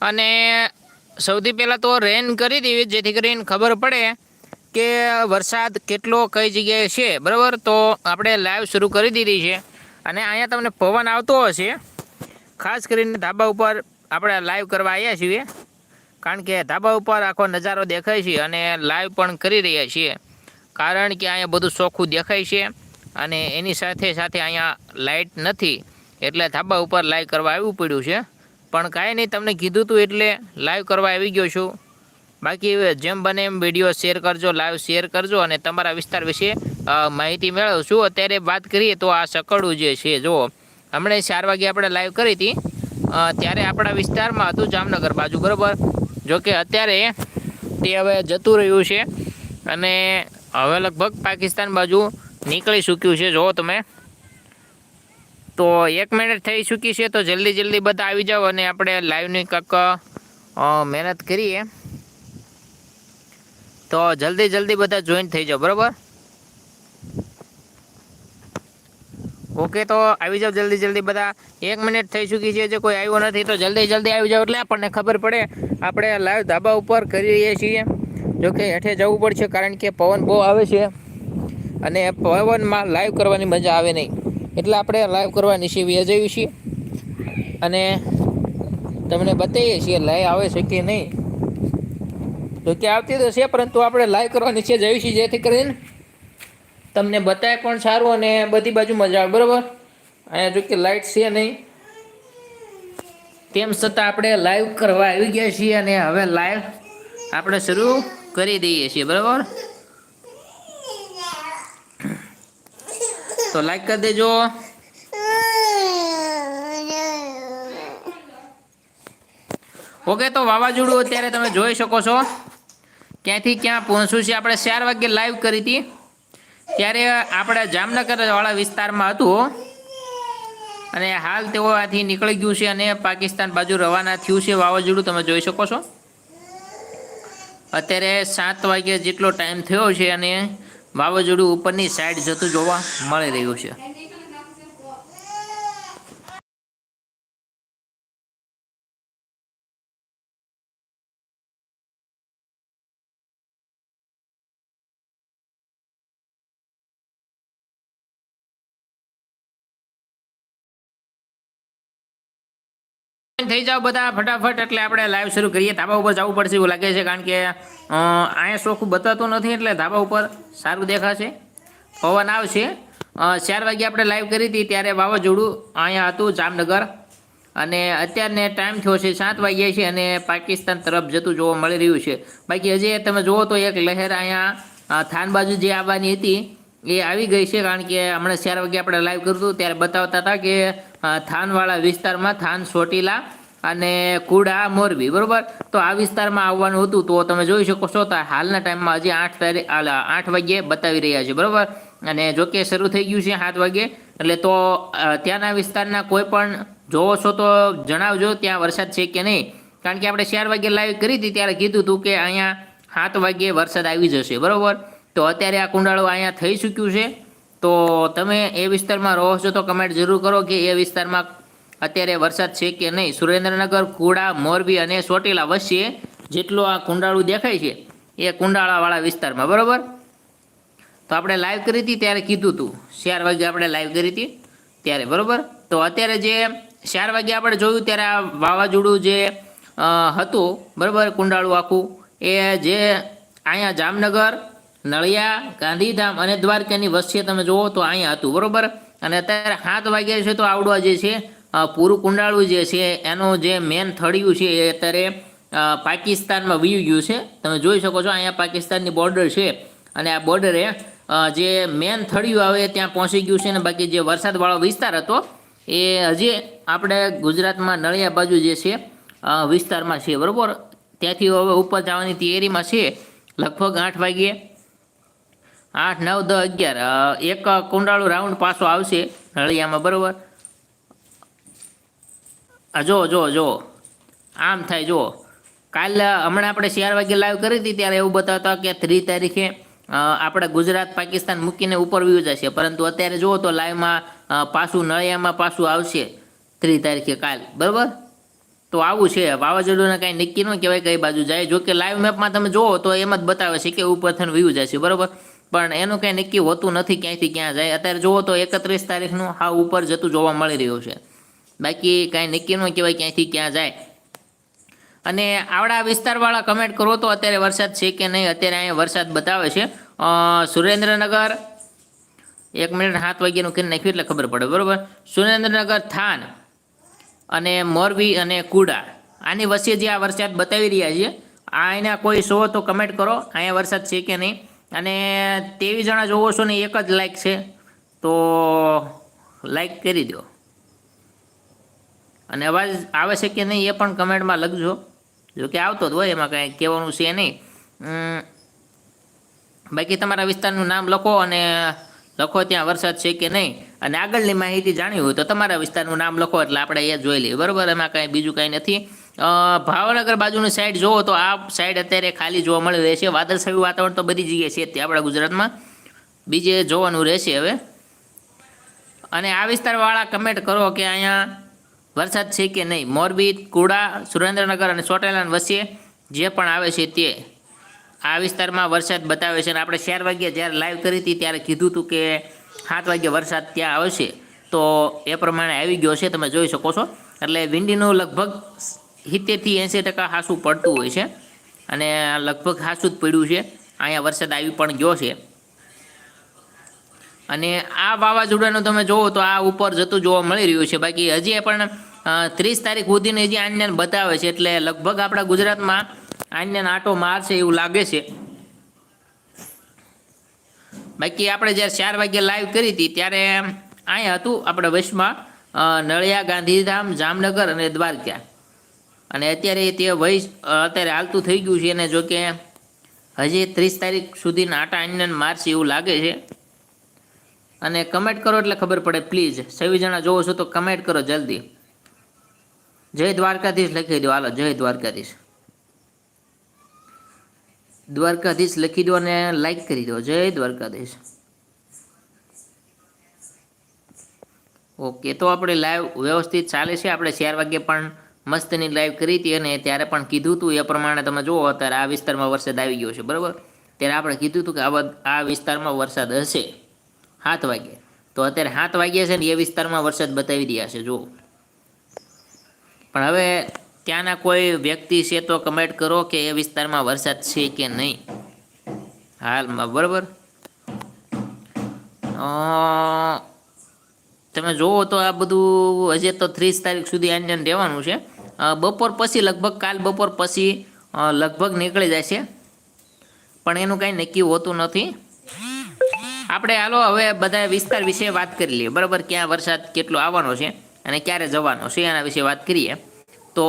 અને સૌથી પહેલાં તો રેન કરી દેવી, જેથી કરીને ખબર પડે કે વરસાદ કેટલો, કઈ જગ્યાએ છે, બરાબર? તો આપણે લાઈવ શરૂ કરી દીધી છે. અને અહીંયા તમને પવન આવતો હશે. ખાસ કરીને ધાબા ઉપર આપણે લાઈવ કરવા આવ્યા છીએ. કારણ કે ધાબા ઉપર આખો નજારો દેખાય છે અને લાઈવ પણ કરી રહ્યા છીએ. કારણ કે અહીંયા બધું ચોખ્ખું દેખાય છે અને એની સાથે સાથે અહીંયા લાઇટ નથી. એટલે ધાબા ઉપર લાઈવ કરવા આવવું પડ્યું છે. પણ કાંઈ નહીં, તમને કીધું હતું એટલે લાઈવ કરવા આવી ગયો છું. બાકી જેમ બને એમ વીડિયો શેર કરજો લાઈવ શેર કરજો અને તમારા વિસ્તાર વિશે માહિતી મેળવશું. અત્યારે વાત કરીએ તો આ સકડું જે છે જો હમણાં ચાર વાગે આપણે લાઈવ કરી હતી. ત્યારે આપણા વિસ્તારમાં હતું જામનગર બાજુ, બરાબર? જોકે અત્યારે તે હવે જતું રહ્યું છે અને હવે લગભગ પાકિસ્તાન બાજુ નીકળી ચૂક્યું છે. જુઓ તમે. તો એક મિનિટ થઈ ચૂકી છે, તો જલ્દી જલ્દી બધા આવી જાઓ અને આપણે લાઈવની કંઈક મહેનત કરીએ. તો જલ્દી જલ્દી બધા જોઈન થઈ જાઓ, બરાબર? ઓકે તો આવી જાઓ જલ્દી જલ્દી બધા. એક મિનિટ થઈ ચૂકી છે જે કોઈ આવ્યો નથી, તો જલ્દી જલ્દી આવી જાઓ એટલે આપણને ખબર પડે. આપણે લાઈવ ધાબા ઉપર કરી રહીએ છીએ જોકે હેઠે જવું પડશે, કારણ કે પવન બહુ આવે છે. અને પવનમાં લાઈવ કરવાની મજા આવે નહીં. એટલે આપણે લાઈવ કરવાની છે જઈએ છીએ અને તમને બતાવીએ છીએ લાઈવ આવે છે કે નહીં. તો કે આવતી તો છે, પરંતુ આપણે લાઈવ કરવાની છે છીએ જેથી કરીને. તમને બતાવે પણ સારું અને બધી બાજુ મજા આવે, બરાબર? અહીંયા જો કે લાઈટ છે નહીં. તેમ છતાં આપણે લાઈવ કરવા આવી ગયા છીએ અને હવે લાઈવ આપણે શરૂ કરી દઈએ છીએ, બરાબર? તો લાઈક કરી દેજો. ઓકે, તો વાવાઝોડું અત્યારે તમે જોઈ શકો છો. ક્યાંથી ક્યાં પહોંચ્યું છે, આપણે ચાર વાગે લાઈવ કરી હતી. ત્યારે આપણે જામનગરવાળા વિસ્તારમાં હતું. અને હાલ તેઓ આથી નીકળી ગયું છે અને પાકિસ્તાન બાજુ રવાના થયું છે વાવાઝોડું, તમે જોઈ શકો છો. અત્યારે સાત વાગ્યા જેટલો ટાઈમ થયો છે અને વાવાઝોડું ઉપરની સાઈડ જતું જોવા મળી રહ્યું છે. થઈ જાઓ બધા ફટાફટ, એટલે આપણે લાઈવ શરૂ કરીએ. ધાબા ઉપર જવું પડશે એવું લાગે છે, કારણ કે અહીંયા ચોખ્ખું બતાતું નથી, એટલે ધાબા ઉપર સારું દેખાશે. પવન આવશે. ચાર વાગે આપણે લાઈવ કરી હતી, ત્યારે વાવાઝોડું અહીંયા હતું જામનગર. અને અત્યારને ટાઈમ થયો છે સાત વાગ્યા છે અને પાકિસ્તાન તરફ જતું જોવા મળી રહ્યું છે. બાકી હજી તમે જુઓ તો એક લહેર અહીંયા થાન બાજુ જે આવવાની હતી, એ આવી ગઈ છે, કારણ કે હમણાં ચાર વાગે આપણે લાઈવ કર્યું હતું, ત્યારે બતાવતા હતા કે થાનવાળા વિસ્તારમાં થાન ચોટીલા અને કુડા મોરબી, બરોબર? તો આ વિસ્તારમાં આવવાનું હતું, તો તમે જોઈ શકો છો, તો હાલના ટાઈમમાં હજી આઠ તારીખ આઠ વાગ્યે બતાવી રહ્યા છે, બરોબર? અને જો કે શરૂ થઈ ગયું છે સાત વાગે, એટલે તો ત્યાંના વિસ્તારના કોઈ પણ જોવો છો તો જણાવજો, ત્યાં વરસાદ છે કે નહીં? કારણ કે આપણે ચાર વાગે લાઈવ કરી હતી, ત્યારે કીધું હતું કે અહીંયા સાત વાગ્યે વરસાદ આવી જશે, બરાબર? તો અત્યારે આ કુંડાળો અહીંયા થઈ ચૂક્યું છે. તો તમે એ વિસ્તારમાં રહો છો તો કમેન્ટ જરૂર કરો કે એ વિસ્તારમાં અત્યારે વરસાદ છે કે નહીં? સુરેન્દ્રનગર કુડા મોરબી અને ચોટીલા વચ્ચે જેટલું આ કુંડાળું દેખાય છે, એ કુંડાળાવાળા વિસ્તારમાં, બરાબર? તો આપણે લાઈવ કરી હતી ત્યારે કીધું હતું ચાર વાગે આપણે લાઈવ કરી હતી ત્યારે, બરાબર? તો અત્યારે જે ચાર વાગે આપણે જોયું ત્યારે આ વાવાઝોડું જે હતું, બરાબર, કુંડાળું આખું, એ જે અહીંયા જામનગર, નળિયા, ગાંધીધામ અને દ્વારકાની વચ્ચે તમે જુઓ તો અહીંયા હતું, બરોબર? અને અત્યારે સાત વાગ્યા છે તો આવડવા જે છે પૂરું કુંડાળું જે છે, એનું જે મેન થળિયું છે એ અત્યારે પાકિસ્તાનમાં વી ગયું છે. તમે જોઈ શકો છો, અહીંયા પાકિસ્તાનની બોર્ડર છે. અને આ બોર્ડરે જે મેન થળિયું આવે ત્યાં પહોંચી ગયું છે ને બાકી જે વરસાદવાળો વિસ્તાર હતો, એ હજી આપણે ગુજરાતમાં નળિયા બાજુ જે છે વિસ્તારમાં છે, બરાબર? ત્યાંથી હવે ઉપર જવાની તૈયારીમાં છે, લગભગ આઠ વાગ્યે. આઠ, નવ, દસ, અગિયાર એક કુંડાળું રાઉન્ડ પાછો આવશે નળિયામાં, બરોબર? જો જો જો. આમ થાય, જો. કાલ હમણાં આપણે ચાર વાગે લાઈવ કરી હતી, ત્યારે એવું બતાવતા કે ત્રીસ તારીખે આપણે ગુજરાત પાકિસ્તાન મૂકીને ઉપર વ્યૂ જશે. પરંતુ અત્યારે જુઓ તો લાઈવમાં પાછું નળિયામાં પાછું આવશે ત્રીસ તારીખે કાલ. બરાબર? તો આવું છે. વાવાઝોડુંને કાંઈ નક્કી ન કહેવાય કઈ બાજુ જાય. જો કે લાઈવ મેપમાં તમે જુઓ તો એમ જ બતાવે છે કે ઉપરથી વ્યૂ જાય છે બરાબર? પણ એનું કાંઈ નક્કી હોતું નથી ક્યાંયથી ક્યાં જાય. અત્યારે જુઓ તો એકત્રીસ તારીખનું હા ઉપર જતું જોવા મળી રહ્યું છે. બાકી કાંઈ નક્કી ન કહેવાય ક્યાંયથી ક્યાં જાય. અને આવડા વિસ્તારવાળા કમેન્ટ કરો તો અત્યારે વરસાદ છે કે નહીં, અત્યારે અહીંયા વરસાદ બતાવે છે. સુરેન્દ્રનગર, એક મિનિટ સાત વાગ્યાનું કરી નાખ્યું એટલે ખબર પડે, બરાબર? સુરેન્દ્રનગર, થાન અને મોરબી અને કુડા, આની વચ્ચે જે આ વરસાદ બતાવી રહ્યા છે આ એના કોઈ શો તો કમેન્ટ કરો, અહીંયા વરસાદ છે કે નહીં. અને તેવી જણા જોવો છો ને એક જ લાઈક છે, તો લાઈક કરી દો અને અવાજ આવે છે કે નહીં એ પણ કમેન્ટમાં લખજો. જો કે આવતો જ હોય, એમાં કાંઈ કહેવાનું છે નહીં. બાકી તમારા વિસ્તારનું નામ લખો અને લખો ત્યાં વરસાદ છે કે નહીં. અને આગળની માહિતી જાણવી હોય તો તમારા વિસ્તારનું નામ લખો એટલે આપણે એ જોઈ લઈએ. બરાબર, એમાં કાંઈ બીજું કાંઈ નથી. ભાવનગર બાજુની સાઈડ જુઓ તો આ સાઈડ અત્યારે ખાલી જોવા મળી રહેશે વાદળછાયું વાતાવરણ તો બધી જગ્યાએ છે તે આપણા ગુજરાતમાં. બીજે જોવાનું રહેશે હવે. અને આ વિસ્તારવાળા કમેન્ટ કરો કે અહીંયા વરસાદ છે કે નહીં? મોરબી, કુડા, સુરેન્દ્રનગર અને ચોટેલાન વચ્ચે જે પણ આવે છે તે આ વિસ્તારમાં વરસાદ બતાવે છે અને આપણે ચાર વાગ્યે જ્યારે લાઈવ કરી હતી ત્યારે કીધું હતું કે સાત વાગ્યે વરસાદ ત્યાં આવશે. તો એ પ્રમાણે આવી ગયો છે, તમે જોઈ શકો છો. એટલે વિંડીનું લગભગ સિત્તેરથી એંસી ટકા હાસું પડતું હોય છે અને લગભગ હાસું જ પડ્યું છે. અહીંયા વરસાદ આવી પણ ગયો છે. અને આ વાવાઝોડાનું તમે જોવો તો આ ઉપર જતું જોવા મળી રહ્યું છે. બાકી હજી પણ ત્રીસ તારીખ સુધીને હજી આન્યાન બતાવે છે, એટલે લગભગ આપણા ગુજરાતમાં આન્યાન આટો મારશે એવું લાગે છે. બાકી આપણે જ્યારે ચાર વાગ્યે લાઈવ કરી હતી, ત્યારે અહીંયા હતું આપણે વચમાં નળિયા, ગાંધીધામ, જામનગર અને દ્વારકા. અને અત્યારે તે વય અત્યારે હાલતું થઈ ગયું છે, અને જોકે હજી ત્રીસ તારીખ સુધીના આટા આન્યાન મારશે એવું લાગે છે. અને કમેન્ટ કરો એટલે ખબર પડે પ્લીઝ છવ્વીસ જણા જોવો છો તો કમેન્ટ કરો જલ્દી. જય દ્વારકાધીશ લખી દો. હાલો, જય દ્વારકાધીશ. દ્વારકાધીશ લખી દો અને લાઈક કરી દો. જય દ્વારકાધીશ. ઓકે, તો આપણે લાઈવ વ્યવસ્થિત ચાલે છે. આપણે ચાર વાગે પણ મસ્તની લાઈવ કરી હતી અને ત્યારે પણ કીધું હતું એ પ્રમાણે તમે જુઓ, અત્યારે આ વિસ્તારમાં વરસાદ આવી ગયો છે, બરાબર? ત્યારે આપણે કીધું હતું કે આ આ વિસ્તારમાં વરસાદ હશે. સાત વાગે તો અત્યારે સાત વાગ્યા છે ને એ વિસ્તારમાં વરસાદ બતાવી રહ્યા છે, જુઓ. પણ હવે ત્યાંના કોઈ વ્યક્તિ છે તો કમેન્ટ કરો કે એ વિસ્તારમાં વરસાદ છે કે નહીં. હાલમાં, બરાબર? તમે જુઓ તો આ બધું હજી તો ત્રીસ તારીખ સુધી આંજન રહેવાનું છે. બપોર પછી, લગભગ કાલ બપોર પછી લગભગ નીકળી જાય છે પણ એનું કાંઈ નક્કી હોતું નથી. આપણે હાલો હવે બધા વિસ્તાર વિશે વાત કરી લઈએ. બરાબર? ક્યાં વરસાદ કેટલો આવવાનો છે. અને ક્યારે જવાનો છે એના વિશે વાત કરીએ, તો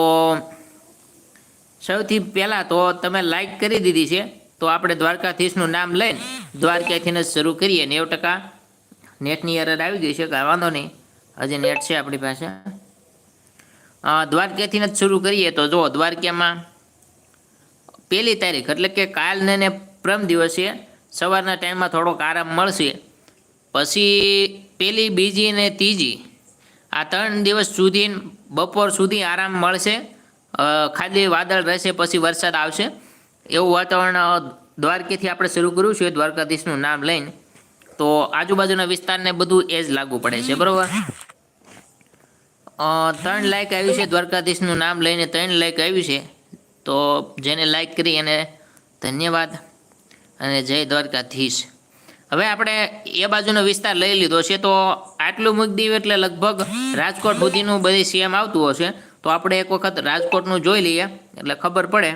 સૌથી પહેલાં તો તમે લાઈક કરી દીધી છે, તો આપણે દ્વારકાધીશનું નામ લઈને દ્વારકાથીને શરૂ કરીએ. નેવ ટકા નેટની એરર આવી ગઈ છે, કાંઈ વાંધો નહીં. હજી નેટ છે આપણી પાસે. દ્વારકાથીને જ શરૂ કરીએ તો જો દ્વારકામાં પહેલી તારીખ, એટલે કે કાલને ને પ્રમ દિવસે સવારના ટાઈમમાં થોડોક આરામ મળશે. પછી પહેલી બીજી ને ત્રીજી આ ત્રણ દિવસ સુધી બપોર સુધી આરામ મળશે. ખાલી વાદળ રહેશે, પછી વરસાદ આવશે. એવું વાતાવરણ દ્વારકેથી આપણે શરૂ કર્યું છે, દ્વારકાધીશનું નામ લઈને. તો આજુબાજુના વિસ્તારને બધું એ જ લાગુ પડે છે, બરાબર? ત્રણ લાઇક આવ્યું છે, દ્વારકાધીશનું નામ લઈને ત્રણ લાઇક આવ્યું છે. તો જેને લાઇક કરી એને ધન્યવાદ. અને જય દ્વારકાધીશ. હવે આપણે એ બાજુનો વિસ્તાર લઈ લીધો છે, તો આટલું મૂકી દઈએ એટલે લગભગ રાજકોટ સુધીનું બધી સીએમ આવતું હશે. તો આપણે એક વખત રાજકોટનું જોઈ લઈએ, એટલે ખબર પડે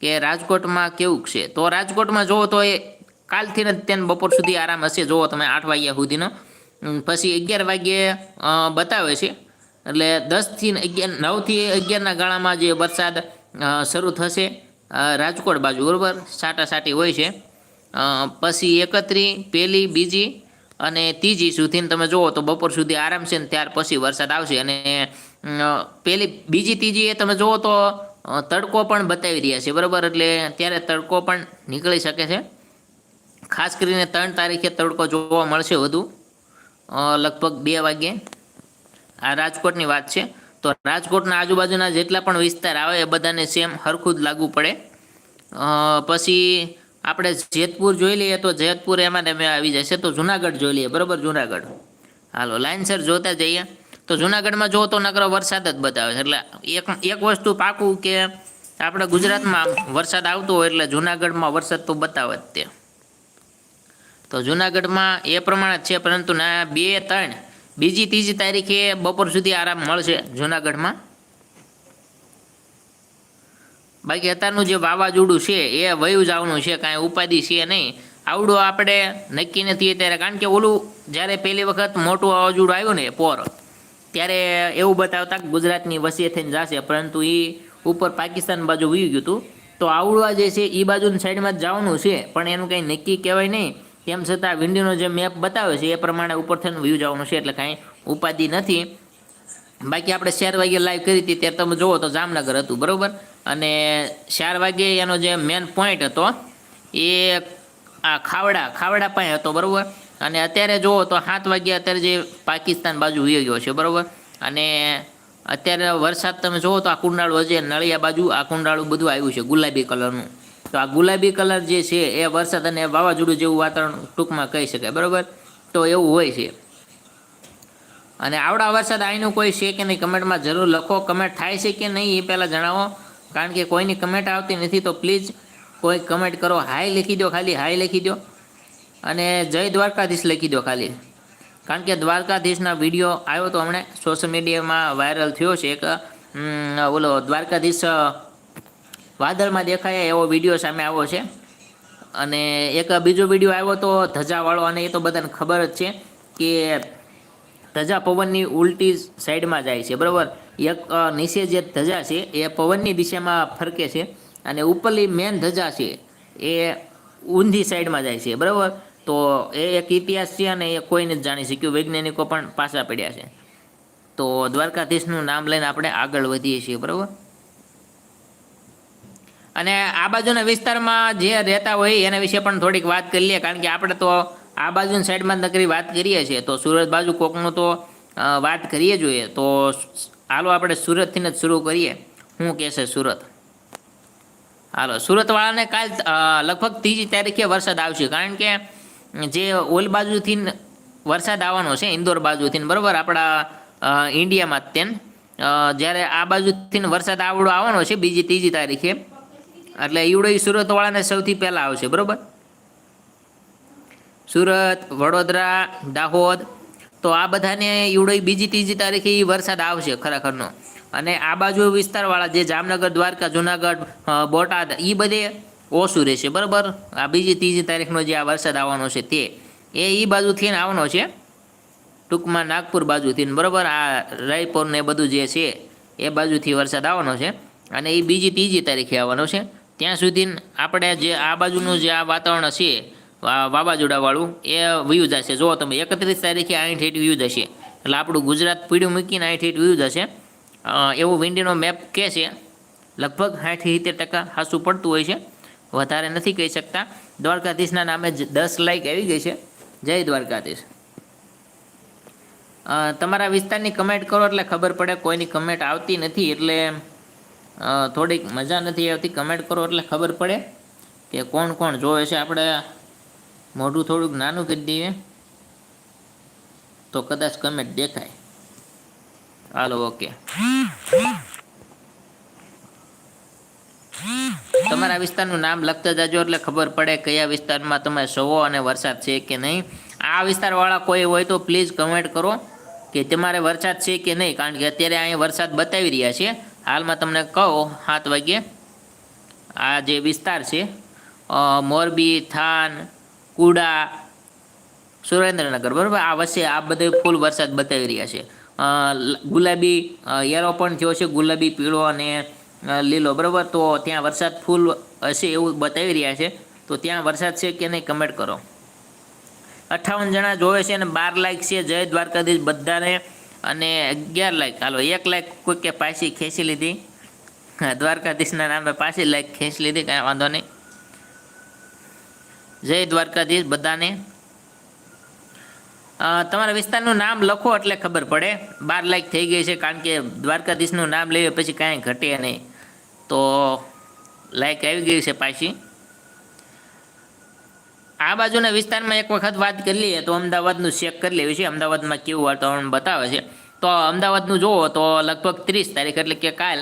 કે રાજકોટમાં કેવું છે. તો રાજકોટમાં જુઓ તો એ કાલથી જ તેને બપોર સુધી આરામ હશે. જુઓ તમે આઠ વાગ્યા સુધીનો. પછી અગિયાર વાગ્યે બતાવે છે. એટલે દસથી અગિયાર, નવથી અગિયારના ગાળામાં જે વરસાદ શરૂ થશે રાજકોટ બાજુ, બરાબર? સાટાસાટી હોય છે. પછી એકત્રી પહેલી બીજી અને ત્રીજી સુધીને તમે જુઓ તો બપોર સુધી આરામ છે ને ત્યાર પછી વરસાદ આવશે. અને પહેલી બીજી, ત્રીજી એ તમે જુઓ તો તડકો પણ બતાવી રહ્યા છે. બરાબર? એટલે ત્યારે તડકો પણ નીકળી શકે છે. ખાસ કરીને ત્રણ તારીખે તડકો જોવા મળશે વધુ. લગભગ બે વાગ્યે. આ રાજકોટની વાત છે. તો તો રાજકોટના આજુબાજુના જેટલા પણ વિસ્તાર આવે એ બધાને સેમ હરખું જ લાગુ પડે. પછી આપણે જેતપુર જોઈ લઈએ તો જેતપુર એમાં ને આવી જશે તો જુનાગઢ જોઈ લઈએ. બરોબર, જુનાગઢ. હાલો લાઇનસર જોતા જઈએ. તો જુનાગઢમાં જો તો નકરો વરસાદ જ બતાવે છે. એટલે એક એક વસ્તુ પાકું કે આપણે ગુજરાતમાં વરસાદ આવતો હોય એટલે જુનાગઢમાં વરસાદ તો બતાવે જ તે. તો જુનાગઢમાં એ પ્રમાણે જ છે, પરંતુ ના, બે, ત્રણ. બીજી, ત્રીજી તારીખે બપોર સુધી આરામ મળશે જુનાગઢમાં. બાકી અત્યારનું જે વાવાઝોડું છે, એ વયું જવાનું છે, કાંઈ ઉપાધિ છે નહીં. આવડું આપણે નક્કી નથી અત્યારે, કારણ કે ઓલું જ્યારે પહેલી વખત મોટું વાવાઝોડું આવ્યું ને, પોર, ત્યારે એવું બતાવતા કે ગુજરાતની વસીએ થઈને જશે, પરંતુ એ ઉપર પાકિસ્તાન બાજુ વયું ગયું હતું. તો આવડવા જે છે એ બાજુની સાઈડમાં જ જવાનું છે, પણ એનું કંઈ નક્કી કહેવાય નહીં. તેમ છતાં વિન્ડીનો જે મેપ બતાવે છે, એ પ્રમાણે ઉપર થઈને વ્યૂ જવાનું છે, એટલે કાંઈ ઉપાધિ નથી. બાકી આપણે ચાર વાગે લાઈવ કરી હતી, ત્યારે તમે જુઓ તો જામનગર હતું, બરોબર? અને ચાર વાગે એનો જે મેન પોઈન્ટ હતો, એ આ ખાવડા ખાવડા પાસે હતો, બરાબર? અને અત્યારે જુઓ તો સાત વાગે અત્યારે જે પાકિસ્તાન બાજુ વહી ગયો છે, બરાબર? અને અત્યારે વરસાદ તમે જુઓ તો આ કુંડાળું હજી નળિયા બાજુ, આ કુંડાળું બધું આવ્યું છે, ગુલાબી કલરનું. તો આ ગુલાબી કલર જે છે, એ વરસાદ અને વાવાઝોડું જેવું વાતાવરણ ટૂંકમાં કહી શકાય, બરાબર? તો એવું હોય છે. અને આવડા વરસાદ આઈનું કોઈ છે કે નહીં, કમેન્ટમાં જરૂર લખો. કમેન્ટ થાય છે કે નહીં એ પહેલાં જણાવો. કારણ કે કોઈની કમેન્ટ આવતી નથી તો પ્લીઝ કોઈ કમેન્ટ કરો. હાય લખી દો ખાલી હાય લખી દો. અને જય દ્વારકાધીશ લખી દો ખાલી. કારણ કે દ્વારકાધીશના વીડિયો આવ્યો તો હમણાં સોશિયલ મીડિયામાં વાયરલ થયો છે એક ઓલો દ્વારકાધીશ વાદળમાં દેખાય એવો વીડિયો સામે આવ્યો છે. અને એક બીજો વીડિયો આવ્યો તો ધજાવાળો અને એ તો બધાને ખબર જ છે કે ધજા પવનની ઉલટી સાઈડમાં જાય છે, બરાબર? એક નીચે જે ધજા છે, એ પવનની દિશામાં ફરકે છે અને ઉપરલી મેન ધજા છે, એ ઊંધી સાઈડમાં જાય છે, બરાબર? તો એ એક ઇતિહાસ છે અને એ કોઈને જ જાણી શક્યું, વૈજ્ઞાનિકો પણ પાછા પડ્યા છે. તો દ્વારકાધીશનું નામ લઈને આપણે આગળ વધીએ છીએ, બરાબર? અને આ બાજુના વિસ્તારમાં જે રહેતા હોય, એના વિશે પણ થોડીક વાત કરી લઈએ, કારણ કે આપણે તો આ બાજુની સાઈડમાં નકરી વાત કરીએ છીએ, તો સુરત બાજુ કોકનું તો વાત કરીએ જોઈએ, તો હાલો આપણે સુરતથી જ શરૂ કરીએ. શું કહેશે સુરત. હાલો, સુરતવાળાને કાલ લગભગ ત્રીજી તારીખે વરસાદ આવશે. કારણ કે જે ઓલ બાજુથી વરસાદ આવવાનો છે, ઇન્દોર બાજુથી બરાબર? આપણા ઇન્ડિયામાં તેમ. જ્યારે આ બાજુથી વરસાદ આવડો આવવાનો છે, બીજી ત્રીજી તારીખે. એટલે ઈવડો એ સુરતવાળાને સૌથી પહેલાં આવશે, બરાબર? સુરત, વડોદરા, દાહોદ તો આ બધાને ઈવડોઈ બીજી ત્રીજી તારીખે એ વરસાદ આવશે ખરેખરનો. અને આ બાજુ વિસ્તારવાળા જે જામનગર, દ્વારકા, જુનાગઢ બોટાદ એ બધે ઓછું રહેશે, બરાબર? આ બીજી ત્રીજી તારીખનો જે આ વરસાદ આવવાનો છે તે. એ ઈ બાજુથી આવવાનો છે. ટૂંકમાં નાગપુર બાજુથી બરાબર? આ રાયપુર ને બધું જે છે, એ બાજુથી વરસાદ આવવાનો છે. અને એ બીજી ત્રીજી તારીખે આવવાનો છે. ત્યાં સુધી આપણે જે આ બાજુનું જે આ વાતાવરણ છે વાવાઝોડાવાળું એ વ્યૂ જશે જુઓ તમે, એકત્રીસ તારીખે આઠ હેઠ વ્યૂ જશે એટલે આપણું ગુજરાત પીડ્યું મૂકીને આઠ હેઠ વ્યૂ જશે એવો વિન્ડીનો મેપ કહે છે, લગભગ સાઠ સિત્તેર ટકા હાસું પડતું હોય છે. વધારે નથી કહી શકતા. દ્વારકાધીશના નામે જ દસ લાઈક આવી ગઈ છે. જય દ્વારકાધીશ. તમારા વિસ્તારની કમેન્ટ કરો એટલે ખબર પડે, કોઈની કમેન્ટ આવતી નથી એટલે થોડીક મજા નથી આવતી. કમેન્ટ કરો એટલે ખબર પડે કે કોણ કોણ જોવે છે. આપણે મોઢું થોડુંક નાનું કરી દઈએ. તો કદાચ કમેન્ટ દેખાય. હાલો, ઓકે. તમારા વિસ્તારનું નામ લખતા જાજો, એટલે ખબર પડે કયા વિસ્તારમાં તમે સવો અને વરસાદ છે કે નહીં. આ વિસ્તારવાળા કોઈ હોય તો પ્લીઝ કમેન્ટ કરો કે તમારે વરસાદ છે કે નહીં, કારણ કે અત્યારે અહીંયા વરસાદ બતાવી રહ્યા છે. હાલમાં તમને કહો, સાત વાગ્યે. આ જે વિસ્તાર છે મોરબી, થાન કુડા, સુરેન્દ્રનગર, બરાબર? આ વચ્ચે આ બધે ફૂલ વરસાદ બતાવી રહ્યા છે. ગુલાબી યરો પણ થયો છે, ગુલાબી, પીળો અને લીલો, બરાબર? તો ત્યાં વરસાદ ફૂલ હશે એવું બતાવી રહ્યા છે. તો ત્યાં વરસાદ છે કે નહીં કમેન્ટ કરો. અઠ્ઠાવન જણા જોવે છે અને બાર લાખ છે. જય દ્વારકાધીશ બધાને. અને અગિયાર લાખ, હાલો, એક લાખ કોઈ કે પાછી ખેંચી લીધી. દ્વારકાધીશના નામે પાછી લાખ ખેંચી લીધી, કાંઈ વાંધો નહીં. જય દ્વારકાધીશ બધાને. તમારા વિસ્તારનું નામ લખો એટલે ખબર પડે. બાર લાખ થઈ ગઈ છે કારણ કે દ્વારકાધીશનું નામ લઈએ પછી કાંઈ ઘટે નહીં. તો લાઈક આવી ગઈ છે પાછી. આ બાજુના વિસ્તારમાં એક વખત વાત કરી લઈએ તો અમદાવાદનું ચેક કરી લેવું છે. અમદાવાદમાં કેવું વાતાવરણ બતાવે છે. તો અમદાવાદનું જુઓ તો લગભગ ત્રીસ તારીખ એટલે કે કાલ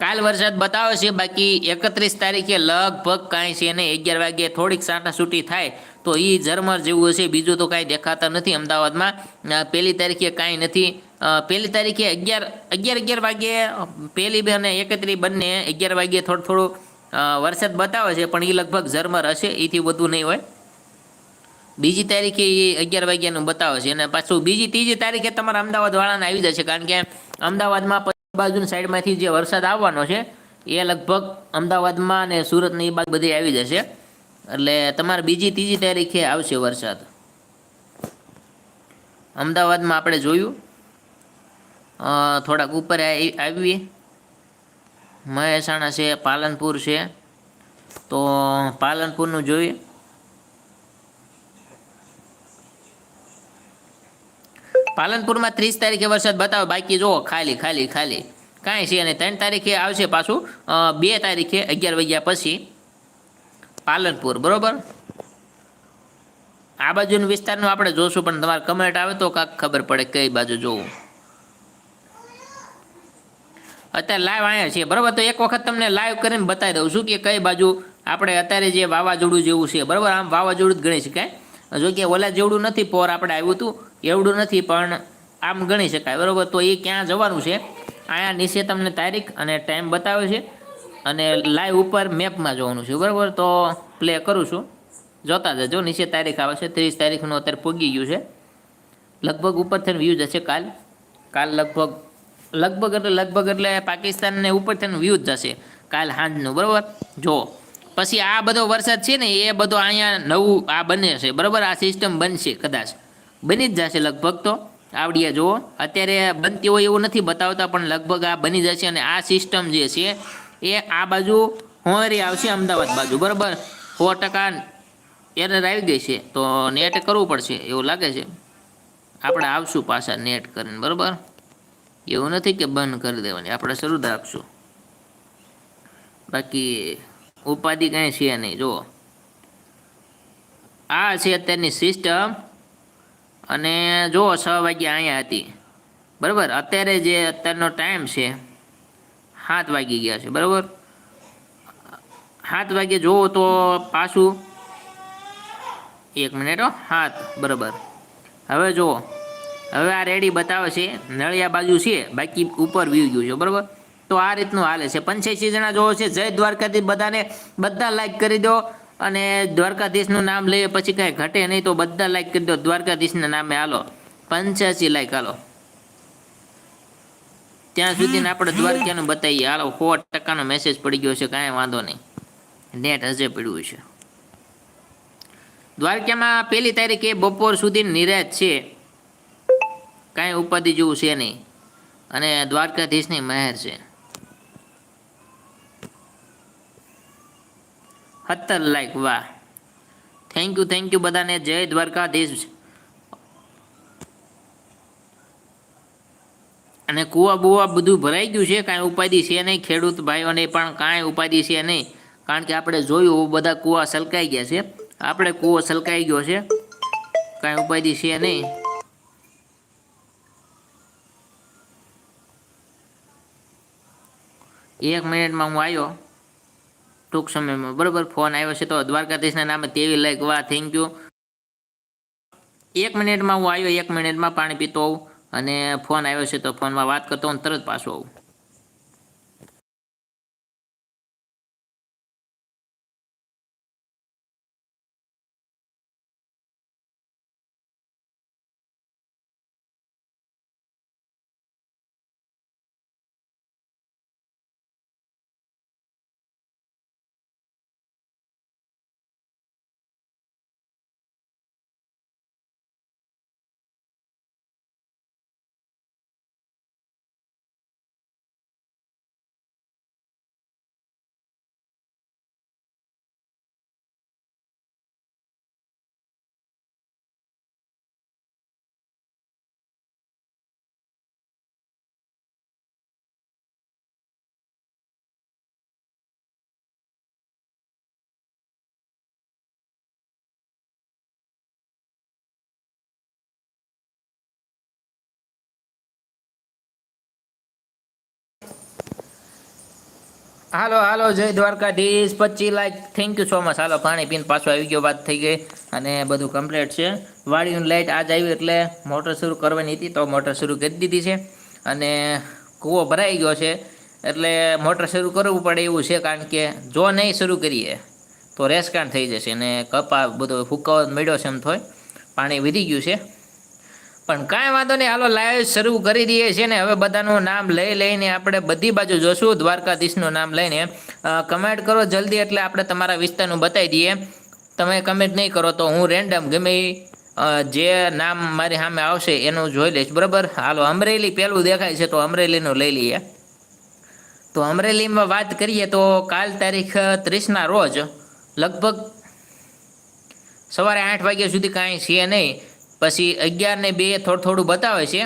કાલ વરસાદ બતાવે છે, બાકી એકત્રીસ તારીખે લગભગ કાંઈ છે નહીં. અગિયાર વાગે થોડીક સાંટા છૂટી થાય તો એ ઝરમર જેવું હશે. બીજું તો કાંઈ દેખાતા નથી અમદાવાદમાં. પહેલી તારીખે કાંઈ નથી. પહેલી તારીખે અગિયાર અગિયાર અગિયાર વાગે પહેલી બે અને એકત્રીસ બંને, અગિયાર વાગે થોડું થોડું વરસાદ બતાવે છે, પણ એ લગભગ ઝરમર હશે. એથી વધુ નહીં હોય. બીજી તારીખે એ અગિયાર વાગ્યાનું બતાવે છે. અને પાછું બીજી, ત્રીજી તારીખે તમારા અમદાવાદવાળાને આવી જશે, કારણ કે અમદાવાદમાં બાજુની સાઈડમાંથી જે વરસાદ આવવાનો છે, એ લગભગ અમદાવાદમાં અને સુરતની એ બાજુ બધી આવી જશે. એટલે તમારે બીજી ત્રીજી તારીખે આવશે વરસાદ. અમદાવાદમાં આપણે જોયું. થોડાક ઉપર આવી- આવીએ. મહેસાણા છે, પાલનપુર છે. તો પાલનપુરનું જોઈએ. પાલનપુરમાં ત્રીસ તારીખે વરસાદ બતાવે. બાકી જુઓ, ખાલી ખાલી ખાલી. કાંઈ છે અને ત્રણ તારીખે આવશે પાછું. બે તારીખે અગિયાર વાગ્યા પછી પાલનપુર. બરોબર? આ બાજુનું વિસ્તારનું આપણે જોશું, પણ તમારે કમેન્ટ આવે તો કાંક ખબર પડે કઈ બાજુ જોવું. અત્યારે લાઈવ અહીંયા છે. બરાબર? તો એક વખત તમને લાઈવ કરીને બતાવી દઉં છું કે કઈ બાજુ આપણે અત્યારે જે વાવાઝોડું જેવું છે. બરાબર? આમ વાવાઝોડું જ ગણી શકાય જો કે ઓલા જેવડું નથી, પોર આપણે આવ્યું હતું. એવડું નથી, પણ આમ ગણી શકાય. બરાબર? તો એ ક્યાં જવાનું છે? અહીંયા નીચે તમને તારીખ અને ટાઈમ બતાવે છે અને લાઈવ ઉપર મેપમાં જોવાનું છે. બરાબર? તો પ્લે કરું છું. જોતા જજો. નીચે તારીખ આવે છે. ત્રીસ તારીખનું અત્યારે પૂગી ગયું છે. લગભગ ઉપર થઈને વ્યૂ જશે કાલ. કાલ લગભગ લગભગ એટલે લગભગ એટલે પાકિસ્તાનને ઉપર થઈને વ્યૂ જ જશે કાલ સાંજનું. બરાબર? જો. પછી આ બધો વરસાદ છે ને, એ બધો અહીંયા નવું આ બને છે. બરાબર? આ સિસ્ટમ બનશે કદાચ. બની જ જશે લગભગ તો. આવડીએ જુઓ. અત્યારે બનતી હોય એવું નથી બતાવતા, પણ લગભગ આ બની જશે અને આ સિસ્ટમ જે છે, એ આ બાજુ હોંરી આવશે અમદાવાદ બાજુ, બરાબર? સો ટકા એરર આવી ગઈ છે. તો નેટ કરવું પડશે, એવું લાગે છે. આપણે આવશું પાછા નેટ કરીને, બરાબર? એવું નથી કે બંધ કરી દેવાની, આપણે શરૂ રાખશું. બાકી ઉપાધિ કાંઈ છે નહીં, જુઓ. આ છે અત્યારની સિસ્ટમ અને જુઓ છ વાગ્યા અહીંયા હતી. બરાબર? અત્યારે જે અત્યારનો ટાઈમ છે, સાત વાગી ગયા છે, બરાબર? સાત વાગે જુઓ તો પાછું એક મિનિટ હાથ બરાબર. હવે જુઓ. હવે આ રેડી બતાવે છે, નળિયા બાજુ છે, બાકી ઉપર વ્યૂ ગયું છે, બરાબર? તો આ રીતનું હાલે છે. પંચ્યાસી જણા જોવો છે, જય દ્વારકાથી બધાને, બધા લાઈક કરી દો. અને દ્વારકાધીશનું નામ લઈએ પછી કાંઈ ઘટે નહીં તો બધા લાઈક કરી દો. દ્વારકાધીશના નામે હાલો. પંચ્યાસી લાઈક હાલો. ત્યાં સુધી આપણે દ્વારકાનું બતાવીએ. હાલો, સો ટકાનો મેસેજ પડી ગયો છે, કાંઈ વાંધો નહીં. નેટ હજે પડ્યું છે. દ્વારકામાં પહેલી તારીખે બપોર સુધી નિરાશ છે. કાંઈ ઉપાધિ જેવું છે નહીં. અને દ્વારકાધીશની મહેર છે. સત્તર લાઈક વાહ. થેન્ક યુ થેન્ક યુ બધાને. જય દ્વારકાધીશ. અને કુવા બુવા બધું ભરાઈ ગયું છે, કાંઈ ઉપાધિ છે નહીં, ખેડૂત ભાઈઓને પણ કાંઈ ઉપાધિ છે નહીં, કારણ કે આપણે જોયું બધા કુવા સલકાઈ ગયા છે. આપણે કૂવો સલકાઈ ગયો છે. કાંઈ ઉપાધિ છે નહીં. એક મિનિટમાં હું આવ્યો. ટૂંક સમયમાં. બરાબર, ફોન આવ્યો છે તો દ્વારકાધીશના નામે તેવી લાઈક વાહ થેન્ક યુ એક મિનિટમાં હું આવ્યો, એક મિનિટમાં પાણી પીતો હોઉં અને ફોન આવ્યો છે તો ફોનમાં વાત કરતો હું તરત પાછો આવું. હાલો હાલો, જય દ્વારકાધીશ. પચી lakh thank you so much હાલો, પાણી પીને પાછો આવી ગયો, વાત થઈ ગઈ અને બધું કમ્પ્લીટ છે. વાડીની લાઇટ આજ આવી એટલે મોટર શરૂ કરવાની હતી તો મોટર શરૂ કરી દીધી છે. અને કૂવો ભરાઈ ગયો છે એટલે મોટર શરૂ કરવું પડે એવું છે કારણ કે જો નહીં શરૂ કરીએ તો રેસકાણ થઈ જશે અને કપા બધો ફૂકાવો મળ્યો છે એમ થોય. પાણી વધી ગયું છે. પણ કાંઈ વાંધો નહીં. હાલો લાઈવ શરૂ કરી દઈએ છીએ ને. હવે બધાનું નામ લઈ લઈને આપણે બધી બાજુ જોશું. દ્વારકાધીશનું નામ લઈને. કમેન્ટ કરો જલ્દી એટલે આપણે તમારા વિસ્તારનું બતાવી દઈએ. તમે કમેન્ટ નહીં કરો તો હું રેન્ડમ ગમે જે નામ મારી સામે આવશે એનું જોઈ લઈશ. બરાબર? હાલો, અમરેલી પહેલું દેખાય છે તો અમરેલીનું લઈ લઈએ. તો અમરેલીમાં વાત કરીએ તો કાલ તારીખ ત્રીસના રોજ લગભગ સવારે આઠ વાગ્યા સુધી કાંઈ છે નહીં. પછી અગિયાર ને બે થોડું થોડું બતાવે છે.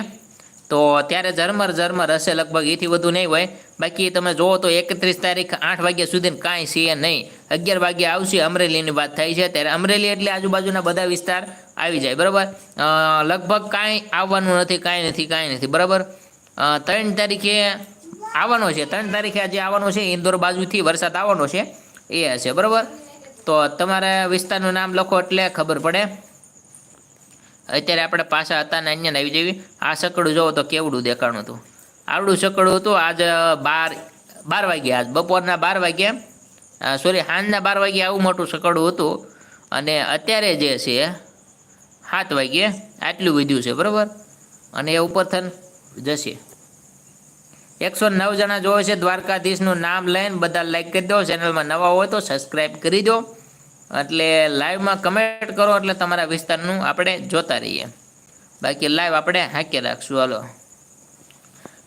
તો ત્યારે ઝરમર ઝરમર હશે, લગભગ એથી વધુ નહીં હોય. બાકી તમે જુઓ તો એકત્રીસ તારીખ આઠ વાગ્યા સુધી કાંઈ છે નહીં. અગિયાર વાગ્યા આવશે, અમરેલીની વાત થાય છે. ત્યારે અમરેલી એટલે આજુબાજુના બધા વિસ્તાર આવી જાય, બરાબર? લગભગ કાંઈ આવવાનું નથી, કાંઈ નથી કાંઈ નથી, બરાબર? ત્રણ તારીખે આવવાનો છે. ત્રણ તારીખે આજે આવવાનો છે, ઇન્દોર બાજુથી વરસાદ આવવાનો છે. એ હશે, બરાબર? તો તમારા વિસ્તારનું નામ લખો એટલે ખબર પડે. અત્યારે આપણે પાછા હતા ને અહીંયા આવી જેવી આ સકડું જોવો તો કેવડું દેખાણું હતું. આવડું સકડું હતું આજ બાર બાર વાગ્યા આજ. બપોરના બાર વાગ્યા સોરી સાંજના બાર વાગ્યા આવું મોટું સકડું હતું. અને અત્યારે જે છે, સાત વાગ્યે આટલું વધ્યું છે, બરાબર? અને એ ઉપર થઈને જશે. એકસો નવ જણા જોવે છે, દ્વારકાધીશનું નામ લઈને બધા લાઈક કરી દો. ચેનલમાં નવા હોય તો સબસ્ક્રાઈબ કરી દો. એટલે લાઈવમાં કમેન્ટ કરો એટલે તમારા વિસ્તારનું આપણે જોતા રહીએ. બાકી લાઈવ આપણે હાંકી રાખશું, હાલો.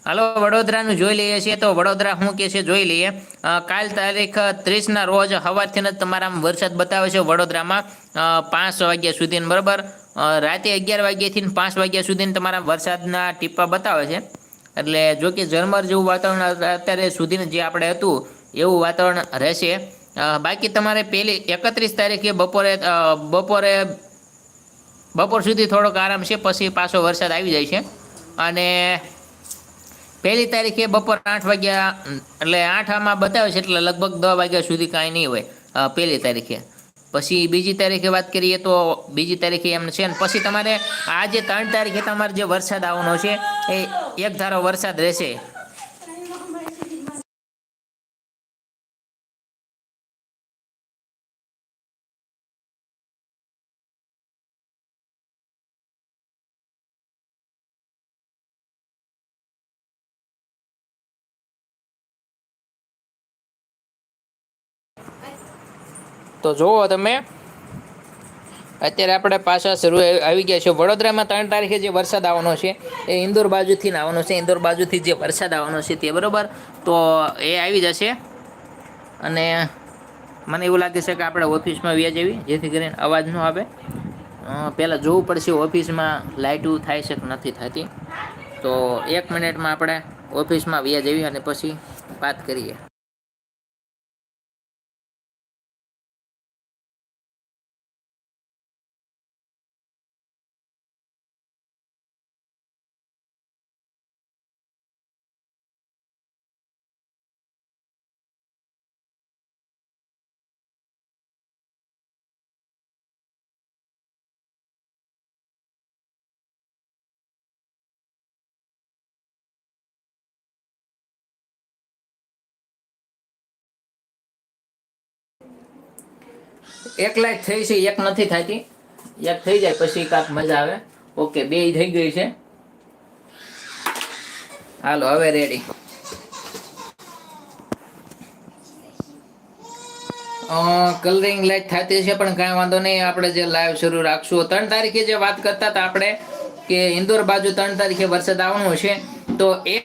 હાલો, વડોદરાનું જોઈ લઈએ છીએ તો વડોદરા શું કે છે જોઈ લઈએ. કાલ તારીખ ત્રીસના રોજ સવારથી જ તમારા વરસાદ બતાવે છે વડોદરામાં. પાંચ વાગ્યા સુધી બરાબર? રાતે અગિયાર વાગ્યાથી પાંચ વાગ્યા સુધી તમારા વરસાદના ટીપા બતાવે છે. એટલે જો કે ઝરમર જેવું વાતાવરણ અત્યારે સુધીનું જે આપણે હતું, એવું વાતાવરણ રહેશે. બાકી તમારે પહેલી એકત્રીસ તારીખે બપોરે બપોરે, બપોર સુધી થોડોક આરામ છે, પછી પાછો વરસાદ આવી જાય છે. અને પહેલી તારીખે બપોર આઠ વાગ્યા, એટલે આઠ આમાં બતાવે છે, એટલે લગભગ દસ વાગ્યા સુધી કાંઈ નહીં હોય પહેલી તારીખે. પછી બીજી તારીખે વાત કરીએ તો બીજી તારીખે એમ છે ને, પછી તમારે આજે ત્રણ તારીખે તમારે જે વરસાદ આવવાનો છે, એ એક ધારો વરસાદ રહેશે. તો જુઓ તમે. અત્યારે આપણે પાછા શરૂ આવી ગયા છે વડોદરામાં ત્રણ તારીખે જે વરસાદ આવવાનો છે, એ ઇન્દોર બાજુથી આવવાનો છે. ઇન્દોર બાજુથી જે વરસાદ આવવાનો છે તે બરાબર. તો એ આવી જશે. અને મને એવું લાગે છે કે આપણે ઓફિસમાં વ્યાજ આવી જેથી કરીને અવાજ ન આવે. પહેલાં જોવું પડશે ઓફિસમાં લાઇટું થાય છે કે નથી થતી. તો એક મિનિટમાં આપણે ઓફિસમાં વ્યાજ આવી અને પછી વાત કરીએ. એક થઈ છે, એક નથી થતી એક થઈ જાય, પછી કાંક મજા આવે. ઓકે, બે થઈ ગઈ છે. હાલો, હવે રેડી કલરિંગ લાઈટ થતી છે, પણ કાંઈ વાંધો નહીં. આપણે જે લાઈવ શરૂ રાખશું. ત્રણ તારીખે જે વાત કરતા હતા આપણે, કે ઇન્દોર બાજુ ત્રણ તારીખે વરસાદ આવવાનો છે, તો એક